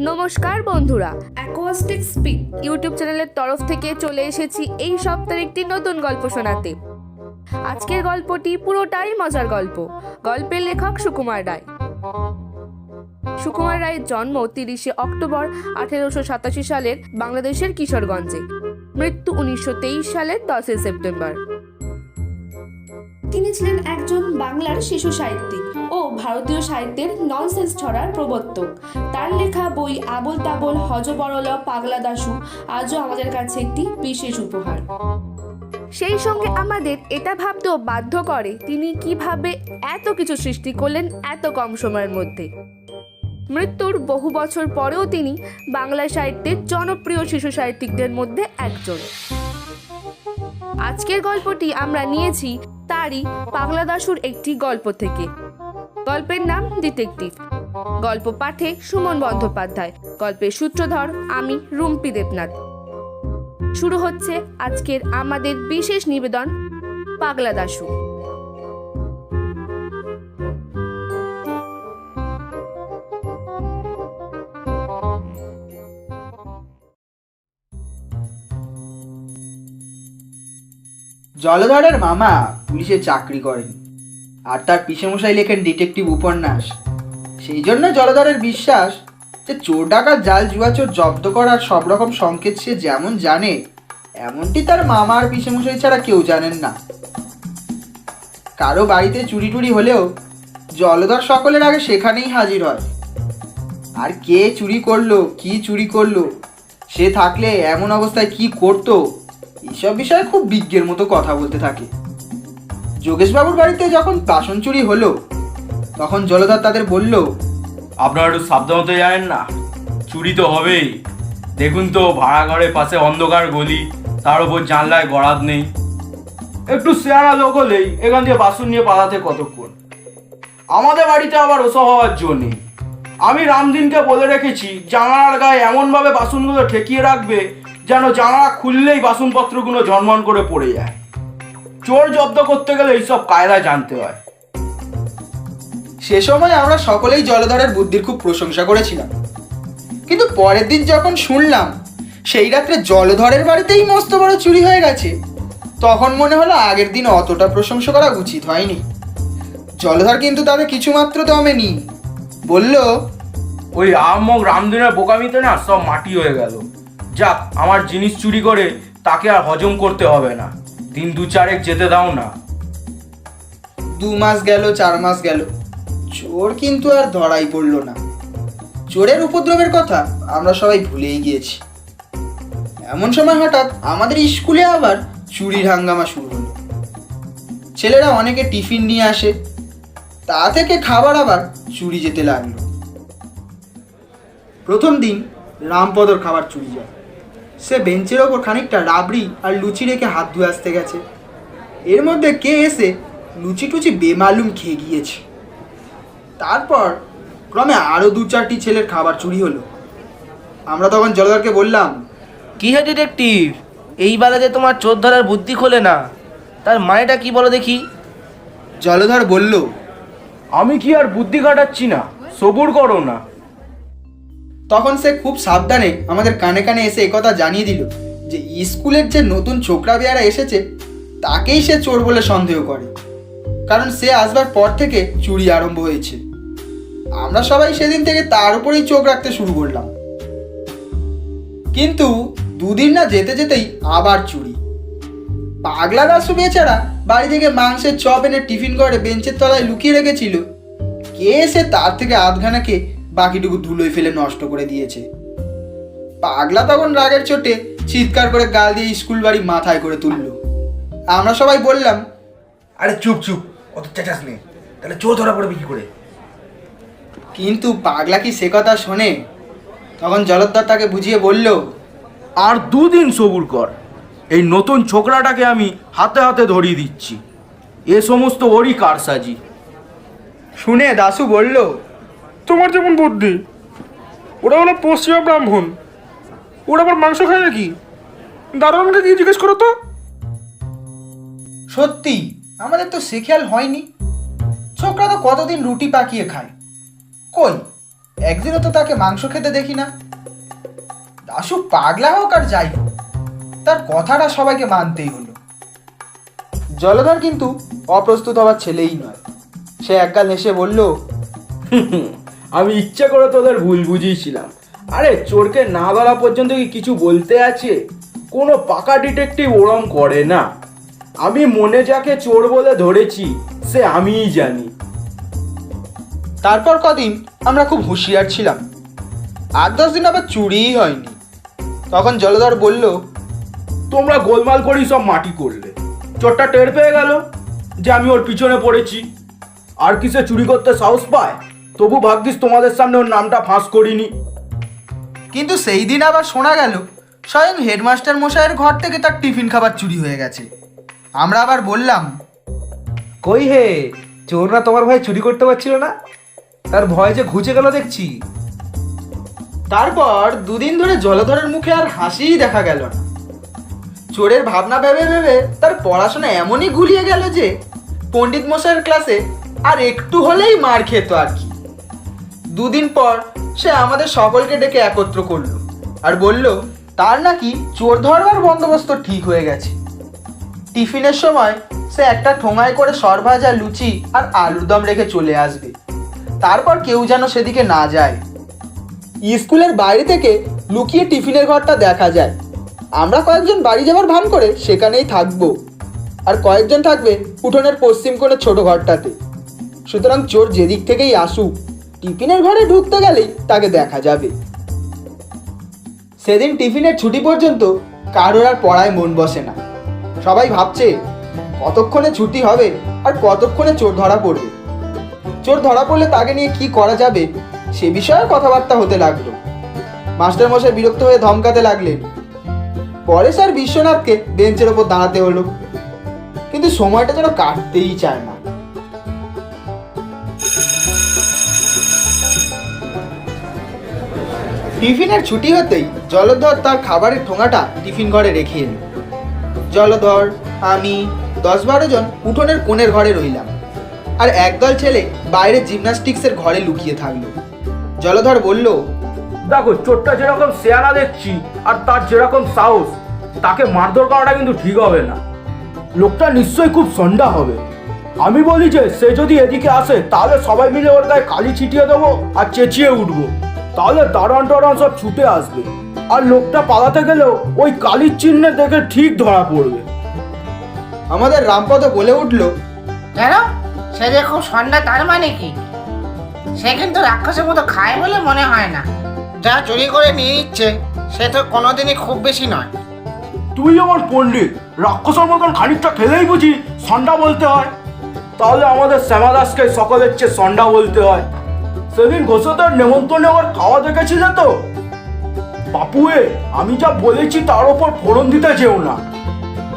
নমস্কার বন্ধুরা acoustic speak YouTube চ্যানেলের তরফ থেকে চলে এসেছি এই সপ্তাহের একটি নতুন গল্প শোনাতে। আজকের গল্পটি পুরোটাই মজার গল্প, গল্পের লেখক সুকুমার রায়। সুকুমার রায়ের জন্ম তিরিশে অক্টোবর আঠেরোশো সাতাশি সালের বাংলাদেশের কিশোরগঞ্জে, মৃত্যু উনিশশো তেইশ সালের দশই সেপ্টেম্বর। তিনি ছিলেন একজন বাংলার শিশু সাহিত্যিক ও ভারতীয় সাহিত্যের ননসেন্স ছড়ার প্রবর্তক। তার লেখা বই আবল তাবল হজবরল পাগলা দাশু আজও আমাদের কাছে একটি বিশেষ উপহার। সেই সঙ্গে আমাদের এটা ভাবতেও বাধ্য করে তিনি কীভাবে এত কিছু সৃষ্টি করলেন এত কম সময়ের মধ্যে। মৃত্যুর বহু বছর পরেও তিনি বাংলা সাহিত্যের জনপ্রিয় শিশু সাহিত্যিকদের মধ্যে একজন। আজকের গল্পটি আমরা নিয়েছি তারই পাগলা দাশুর একটি গল্প থেকে। গল্পের নাম ডিটেকটিভ। গল্প পাঠে সুমন বন্দ্যোপাধ্যায়, গল্পের সূত্রধর আমি রুম্পি দেবনাথ। শুরু হচ্ছে আজকের আমাদের বিশেষ নিবেদন, পাগলা দাশু। জলধরের মামা পুলিশে চাকরি করেন। আর তার পিসেমশাই লেখেন ডিটেকটিভ উপন্যাস। সেই জন্য জলধরের বিশ্বাস যে চোর ডাকাত জাল জুয়াচোর জব্দ করার সব রকম সংকেত সে যেমন জানে, এমনটি তার মামা আর পিসেমশাই ছাড়া কেউ জানেন না। কারও বাড়িতে চুরি টুরি হলেও জলধর সকলের আগে সেখানেই হাজির হয়। আর কে চুরি করল, কি চুরি করল, সে থাকলে এমন অবস্থায় কি করতো এইসব বিষয়ে খুব বিজ্ঞের মতো কথা বলতে থাকে। যোগেশবাবুর বাড়িতে যখন বাসন চুরি হলো, তখন জলধর তাদের বলল, আপনারা একটু সাবধান হতে জানেন না, চুরি তো হবেই। দেখুন তো ভাড়া ঘরের পাশে অন্ধকার গলি, তার উপর জানলায় গড়াত নেই। একটু শেয়ারা লোক হলেই এখান দিয়ে বাসন নিয়ে পালাতে কতক্ষণ? আমাদের বাড়িতে আবার ওসব হওয়ার জো নেই। আমি রামদিনকে বলে রেখেছি, জানালার গায়ে এমনভাবে বাসনগুলো ঠেকিয়ে রাখবে, যেন জানালা খুললেই বাসনপত্রগুলো ঝনমন করে পড়ে যায়। চোর জব্দ করতে গেলে এইসব কায়দা জানতে হয়। সে সময় আমরা সকলেই জলধরের বুদ্ধির খুব প্রশংসা করেছিলাম। কিন্তু পরের দিন যখন শুনলাম, সেই রাত্রে জলধরের বাড়িতেই মস্ত বড় চুরি হয়ে গেছে, তখন মনে হলো আগের দিন অতটা প্রশংসা করা উচিত হয়নি। জলধর কিন্তু তাদের কিছুমাত্র দমেনি বলল, ওই আহমক রামদিনের বোকামিতে না সব মাটি হয়ে গেল। যাক, আমার জিনিস চুরি করে তাকে আর হজম করতে হবে না। দিন দু চারেক যেতে দাও না। দু মাস গেল, চার মাস গেল। চোর কিন্তু আর ধরাই পড়ল না। চোরের উপদ্রবের কথা আমরা সবাই ভুলেই গিয়েছি। এমন সময় হঠাৎ আমাদের স্কুলে আবার চুরির হাঙ্গামা শুরু হলো। ছেলেরা অনেকে টিফিন নিয়ে আসে, তা থেকে খাবার আবার চুরি যেতে লাগল। প্রথম দিন রামপদর খাবার চুরি যায়। সে বেঞ্চের ওপর খানিকটা রাবড়ি আর লুচি রেখে হাত ধুয়ে আসতে গেছে। এর মধ্যে কে এসে লুচি টুচি বেমালুম খেয়ে গিয়েছে? তারপর ক্রমে আরও দু চারটি ছেলের খাবার চুরি হলো। আমরা তখন জলধরকে বললাম কি হে ডিটেকটিভ? এই বেলাতে তোমার চোর ধরার বুদ্ধি খোলে না তার মানেটা কি বলো দেখি? জলধর বলল আমি কি আর বুদ্ধি কাটাচ্ছি না? সবুর করো না। তখন সে খুব সাবধানে আমাদের কানে কানে এসে একথা জানিয়ে দিল যে স্কুলের যে নতুন ছোকরা বেয়ারা এসেছে, তাকেই সে চোর বলে সন্দেহ করে। কারণ সে আসবার পর থেকে চুরি আরম্ভ হয়েছে। আমরা সবাই সেদিন থেকে তার উপরেই চোখ রাখতে শুরু করলাম। কিন্তু দুদিন না যেতে যেতেই আবার চুরি। পাগলা দাসু বেচারা বাড়ি থেকে মাংসের চপ এনে টিফিন করে বেঞ্চের তলায় লুকিয়ে রেখেছিল। কে এসে তার থেকে আধখানাকে বাকিটুকু ধুলোয় ফেলে নষ্ট করে দিয়েছে। পাগলা তখন রাগের চোটে চিৎকার করে গাল দিয়ে স্কুল বাড়ি মাথায় করে তুললো। আমরা সবাই বললাম আরে চুপ চুপ অত চেঁচাস নে। তাহলে চোর ধরা পড়বে কি করে? কিন্তু পাগলা কি সে কথা শোনে? তখন জলদ্দর তাকে বুঝিয়ে বলল আর দুদিন সবুর কর এই নতুন ছোকরাটাকে আমি হাতে হাতে ধরিয়ে দিচ্ছি। এ সমস্ত ওরই কারসাজি। শুনে দাশু বলল তোমার যেমন বুদ্ধি, ওরা হলো পশ্চিমা ব্রাহ্মণ। ওরা আবার মাংস খায় নাকি? দারোয়ানকে গিয়ে জিজ্ঞেস করো তো? সত্যি, আমাদের তো সে খেয়াল হয়নি। ছোকরা তো কতদিন রুটি পাকিয়ে খায়? কই, একদিনও তো তাকে মাংস খেতে দেখি না। দাশু পাগলা হোক আর যাই হোক, তার কথাটা সবাইকে মানতেই হলো। জলধর কিন্তু অপ্রস্তুত হওয়ার ছেলেই নয়। সে একগাল এসে বলল আমি ইচ্ছে করে তোদের ভুল বুঝিয়েছিলাম। আরে চোরকে না ধরা পর্যন্ত কি কিছু বলতে আছে? কোনো পাকা ডিটেকটিভ ওরম করে না। আমি মনে যাকে চোর বলে ধরেছি সে আমিই জানি। তারপর কদিন আমরা খুব হুঁশিয়ার ছিলাম। আট দশ দিন আবার চুরিই হয়নি। তখন জলধর বলল তোমরা গোলমাল করেই সব মাটি করলে। চোরটা টের পেয়ে গেল যে আমি ওর পিছনে পড়েছি। আর কিসে চুরি করতে সাহস পায়? তবু ভাগ্যিস তোমাদের সামনে ওর নামটা ফাঁস করিনি। কিন্তু সেই দিন আবার শোনা গেল স্বয়ং হেডমাস্টার মশাইয়ের ঘর থেকে তার টিফিন খাবার চুরি হয়ে গেছে। আমরা আবার বললাম কই হে চোররা তোমার ভয়ে চুরি করতে পারছিল না? তার ভয় যে ঘুচে গেল দেখছি। তারপর দুদিন ধরে জলধরের মুখে আর হাসিই দেখা গেল না। চোরের ভাবনা ভেবে ভেবে তার পড়াশোনা এমনই গুলিয়ে গেল যে পণ্ডিত মশাইয়ের ক্লাসে আর একটু হলেই মার খেত আর কি। দুদিন পর সে আমাদের সকলকে ডেকে একত্র করল আর বলল, তার নাকি চোর ধরবার বন্দোবস্ত ঠিক হয়ে গেছে। টিফিনের সময় সে একটা ঠোঙায় করে সরভাজা, লুচি আর আলুর দম রেখে চলে আসবে। তারপর কেউ যেন সেদিকে না যায়। স্কুলের বাইরে থেকে লুকিয়ে টিফিনের ঘরটা দেখা যায়। আমরা কয়েকজন বাড়ি যাবার ভান করে সেখানেই থাকব। আর কয়েকজন থাকবে উঠোনের পশ্চিম কোণের ছোট ঘরটাতে। সুতরাং চোর যেদিক থেকেই আসুক টিফিনের ঘরে ঢুকতে গেলেই তাকে দেখা যাবে। সেদিন টিফিনের ছুটি পর্যন্ত কারোর আর পড়ায় মন বসে না। সবাই ভাবছে, কতক্ষণে ছুটি হবে আর কতক্ষণে চোর ধরা পড়বে? চোর ধরা পড়লে তাকে নিয়ে কি করা যাবে সে বিষয়ে কথাবার্তা হতে লাগল। মাস্টার মশাই বিরক্ত হয়ে ধমকাতে লাগলেন, পরে স্যার বিশ্বনাথকে বেঞ্চের ওপর দাঁড়াতে হলো। কিন্তু সময়টা যেন কাটতেই চায় না। টিফিনের ছুটি হতেই জলধর তার খাবারের ঠোঙাটা টিফিন ঘরে রেখে এলো। জলধর, আমি, দশ বারো জন উঠোনের কোণের ঘরে রইলাম আর একদল ছেলে বাইরে জিমনাস্টিক্সের ঘরে লুকিয়ে থাকল। জলধর বলল, দেখো, চোরটা যেরকম শেয়ারা দেখছি আর তার যেরকম সাহস, তাকে মারধর করাটা কিন্তু ঠিক হবে না। লোকটা নিশ্চয়ই খুব সন্ডা হবে। আমি বলি যে, সে যদি এদিকে আসে, তাহলে সবাই মিলে ওর গায়ে কালি ছিটিয়ে দেবো আর চেঁচিয়ে উঠবো। তাহলে দাঁড়ান টাড়ান সব ছুটে আসবে। আর লোকটা পালাতে গেলেও ওই কালির চিহ্নে দেখে ঠিক ধরা পড়বে। আমাদের রামপদ বলে উঠল কেন? সে যে খুব সন্ধ্যা তার মানে কি? সে কিন্তু রাক্ষসের মতো খায় বলে মনে হয় না। যা চুরি করে নিয়ে নিচ্ছে সে তো কোনোদিনই খুব বেশি নয়। তুই আমার পণ্ডিত রাক্ষসের মতন খানিকটা খেলেই বুঝি সন্ডা বলতে হয়। তাহলে আমাদের শ্যামাদাসকে সকলের চেয়ে সন্ডা বলতে হয়। সেদিন ঘোষতার নেমন্তন্নে আমার খাওয়া দেখেছিলে তো? বাপুয়ে, আমি যা বলেছি তার ওপর ফোড়ন দিতে যেও না।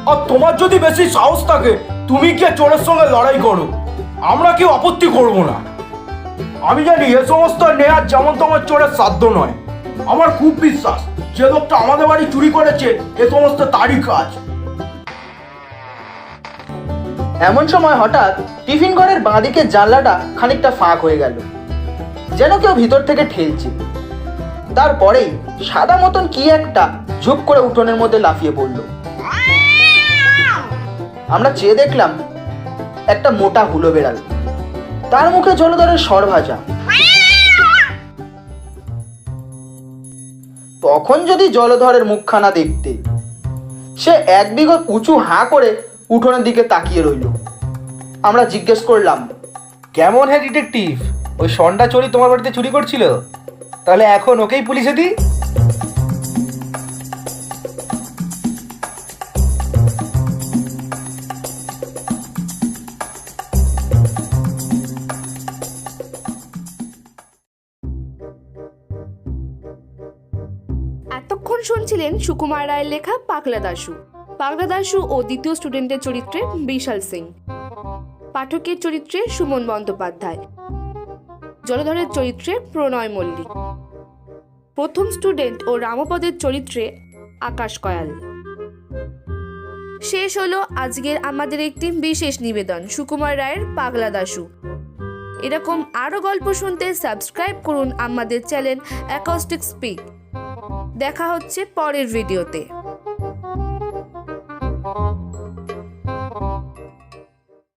আর তোমার যদি বেশি সাহস থাকে, তুমি গিয়ে চোরের সঙ্গে লড়াই করো। আমরা কেউ আপত্তি করব না। আমি জানি এ সমস্ত নেয়ার যেমন তোমার চোরের সাধ্য নয়। আমার খুব বিশ্বাস, যে লোকটা আমাদের বাড়ি চুরি করেছে, এ সমস্ত তারই কাজ। এমন সময় হঠাৎ টিফিন ঘরের বাঁদিকের জানলাটা খানিকটা ফাঁক হয়ে গেল। যেন কেউ ভিতর থেকে ঠেলছে। তারপরেই সাদা মতন কি একটা ঝুপ করে উঠোনের মধ্যে লাফিয়ে পড়ল। আমরা চেয়ে দেখলাম একটা মোটা হুলো বেড়াল। তার মুখে জলধরের সর ভাজা। তখন যদি জলধরের মুখখানা দেখতে, সে এক বিঘত উঁচু হাঁ করে উঠোনের দিকে তাকিয়ে রইল। আমরা জিজ্ঞেস করলাম কেমন হ্যাঁ ডিটেকটিভ? ওই সন্ডা চোরি তোমার বাড়িতে চুরি করছিল? তাহলে এখন ওকেই পুলিশে দিই? এতক্ষণ শুনছিলেন সুকুমার রায়ের লেখা পাগলা দাশু। পাগলা দাশু ও দ্বিতীয় স্টুডেন্টের চরিত্রে বিশাল সিং। পাঠকের চরিত্রে সুমন বন্দ্যোপাধ্যায়। জলধরের চরিত্রে প্রণয় মল্লিক। প্রথম স্টুডেন্ট ও রামপদের চরিত্রে আকাশ কয়াল। শেষ হলো আজকের আমাদের একটি বিশেষ নিবেদন, সুকুমার রায়ের পাগলা দাশু। এরকম আরও গল্প শুনতে সাবস্ক্রাইব করুন আমাদের চ্যানেল অ্যাকস্টিক স্পিক দেখা হচ্ছে পরের ভিডিওতে।